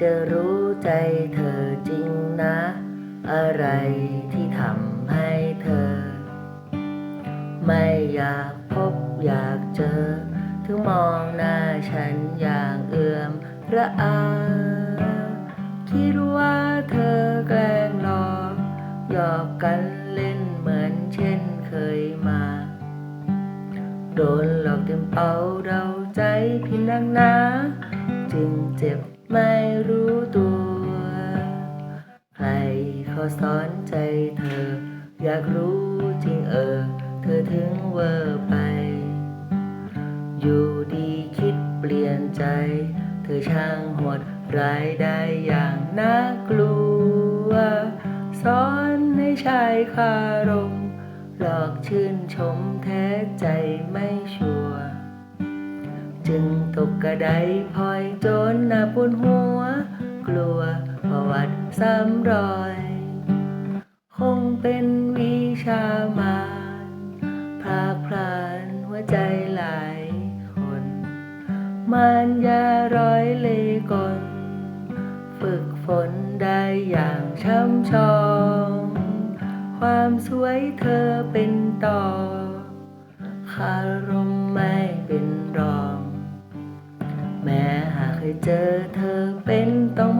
จะรู้ใจเธอจริงนะ อะไรที่ทำให้เธอ ไม่อยากพบอยากเจอ ถึงมองหน้าฉันอย่างเอื่อมระอาคิดว่าเธอแกล้งหลอกหยอกกันเล่นเหมือนเช่นเคยมา โดนหลอกเต็มเป้าเดาใจพินนักหนา จึงเจ็บ ไม่รู้ตัว ใครเขาสอนใจเธอ อยากรู้จริงเออ เธอถึงเวอร์ไป อยู่ดีคิดเปลี่ยนใจ เธอช่างโหดร้ายได้อย่างน่ากลัวสอนให้ชายคารมหลอกชื่นชมแท้ใจไม่ชัวร์ จึงตกกระไดพลอยจนหน้าปวดหัว กลัวประวัติซ้ำรอย คงเป็นวิชามาพรากพรานหัวใจหลายคนมันยาร้อยเลกลฝึกฝนได้อย่างช่ำชอง ความสวยเธอเป็นต่อคารมไม่เป็น เจอเธอเป็นต้อง